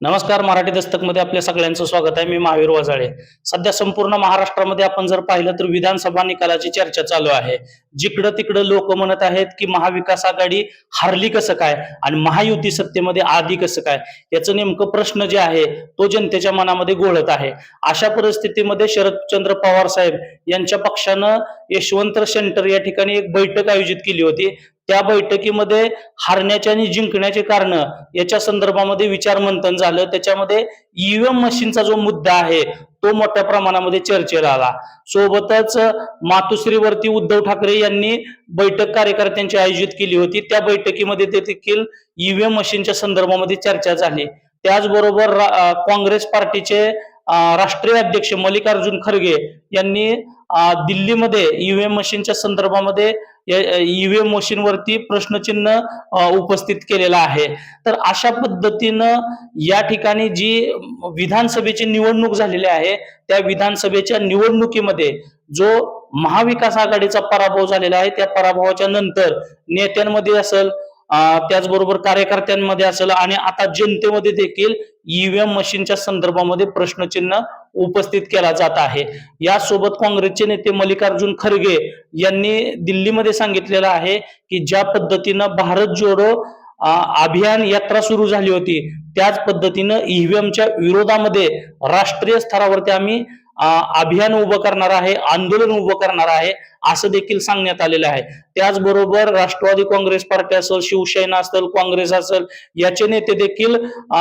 नमस्कार मराठी दस्तकमध्ये आपल्या सगळ्यांचं स्वागत आहे. मी महावीर वजाळे. सध्या संपूर्ण महाराष्ट्रामध्ये आपण जर पाहिलं तर विधानसभा निकालाची चर्चा चालू आहे. जिकडं तिकडं लोक म्हणत आहेत की महाविकास आघाडी हारली कसं काय आणि महायुती सत्तेमध्ये आधी कसं काय? याचं नेमकं प्रश्न जे आहे तो जनतेच्या मनामध्ये गोळत आहे. अशा परिस्थितीमध्ये शरदचंद्र पवार साहेब यांच्या पक्षानं यशवंत सेंटर या ठिकाणी एक बैठक आयोजित केली होती. त्या बैठकीमध्ये हारण्याचे आणि जिंकण्याचे कारण याच्या संदर्भामध्ये विचार मंथन झालं. त्याच्यामध्ये ईव्हीएम मशीनचा जो मुद्दा आहे तो मोठ्या प्रमाणामध्ये चर्चेला आला. सोबतच मातुश्रीवरती उद्धव ठाकरे यांनी बैठक कार्यकर्त्यांची आयोजित केली होती. त्या बैठकीमध्ये ते देखील ईव्हीएम मशीनच्या संदर्भामध्ये चर्चा झाली. त्याचबरोबर काँग्रेस पार्टीचे राष्ट्रीय अध्यक्ष मल्लिकार्जुन खरगे यांनी दिल्लीमध्ये ईव्हीएम मशीनच्या संदर्भामध्ये ईव्हीएम मशीनवरती प्रश्नचिन्ह उपस्थित केलेलं आहे. तर अशा पद्धतीनं या ठिकाणी जी विधानसभेची निवडणूक झालेली आहे त्या विधानसभेच्या निवडणुकीमध्ये जो महाविकास आघाडीचा पराभव झालेला आहे त्या पराभवाच्या नंतर नेत्यांमध्ये असेल त्याचबरोबर कार्यकर्त्यांमध्ये असेल आणि आता जनतेमध्ये देखील ईव्हीएम मशीनच्या संदर्भामध्ये प्रश्नचिन्ह उपस्थित केला जात आहे. यासोबत काँग्रेसचे नेते मल्लिकार्जुन खरगे यांनी दिल्लीमध्ये सांगितलेलं आहे की ज्या पद्धतीनं भारत जोडो अभियान यात्रा सुरू झाली होती त्याच पद्धतीनं ईव्हीएमच्या विरोधामध्ये राष्ट्रीय स्तरावरती आम्ही अभियान उभं करणार आहे आंदोलन उभं करणार आहे असं देखील सांगण्यात आलेलं आहे. त्याचबरोबर राष्ट्रवादी काँग्रेस पार्टी असेल शिवसेना असेल काँग्रेस असेल याचे नेते देखील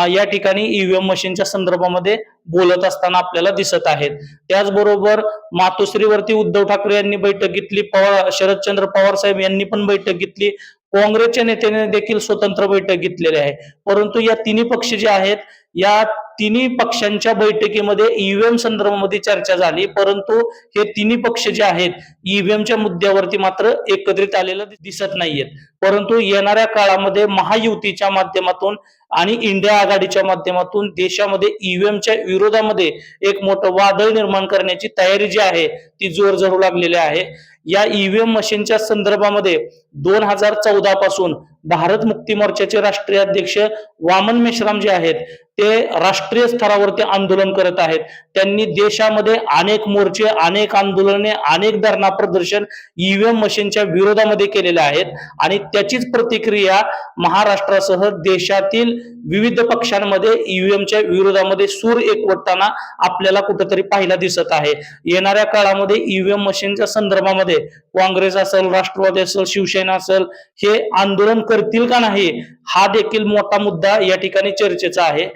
या ठिकाणी ईव्हीएम मशीनच्या संदर्भामध्ये बोलत असताना आपल्याला दिसत आहेत. त्याचबरोबर मातोश्रीवरती उद्धव ठाकरे यांनी बैठक घेतली पवार शरदचंद्र पवार साहेब यांनी पण बैठक घेतली काँग्रेसच्या नेत्याने देखील स्वतंत्र बैठक घेतलेली आहे. परंतु या तिन्ही पक्ष जे आहेत या तिन्ही पक्षांच्या बैठकीमध्ये ईव्हीएम संदर्भामध्ये चर्चा झाली परंतु हे तिन्ही पक्ष जे आहेत ईव्हीएमच्या मुद्द्यावरती मात्र एकत्रित आलेलं दिसत नाहीयेत. परंतु येणाऱ्या काळामध्ये महायुतीच्या माध्यमातून आणि इंडिया आघाडीच्या माध्यमातून देशामध्ये ईव्हीएमच्या विरोधामध्ये एक मोठं वादळ निर्माण करण्याची तयारी जी आहे ती जोर धरू लागलेली आहे. या ईव्हीएम मशीनच्या संदर्भामध्ये दोन हजार चौदा पासून भारत मुक्ती मोर्चाचे राष्ट्रीय अध्यक्ष वामन मेश्राम जे आहेत. ते राष्ट्रीय स्तरावरती आंदोलन करत आहेत. त्यांनी देशामध्ये अनेक मोर्चे अनेक आंदोलने अनेक धरणा प्रदर्शन ईव्हीएम मशीनच्या विरोधामध्ये केलेले आहेत. आणि त्याचीच प्रतिक्रिया महाराष्ट्रासह देशातील विविध पक्षांमध्ये ईव्हीएमच्या विरोधामध्ये सूर एकवटताना आपल्याला कुठेतरी पाहायला दिसत आहे. येणाऱ्या काळामध्ये ईव्हीएम मशीनच्या संदर्भामध्ये काँग्रेस असेल राष्ट्रवादी असेल शिवसेना असेल हे आंदोलन करतील का नाही हा देखील मोठा मुद्दा या ठिकाणी चर्चेचा आहे.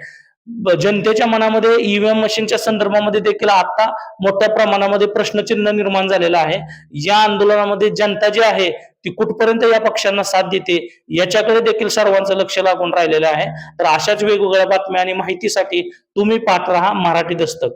जनतेच्या मनामध्ये ईव्हीएम मशीनच्या संदर्भामध्ये देखील आता मोठ्या प्रमाणामध्ये प्रश्नचिन्ह निर्माण झालेलं आहे. या आंदोलनामध्ये जनता जी आहे ती कुठपर्यंत या पक्षांना साथ देते याच्याकडे देखील सर्वांचं लक्ष लागून राहिलेलं आहे. तर अशाच वेगवेगळ्या बातम्या आणि माहितीसाठी तुम्ही पाहत राहा मराठी दस्तक.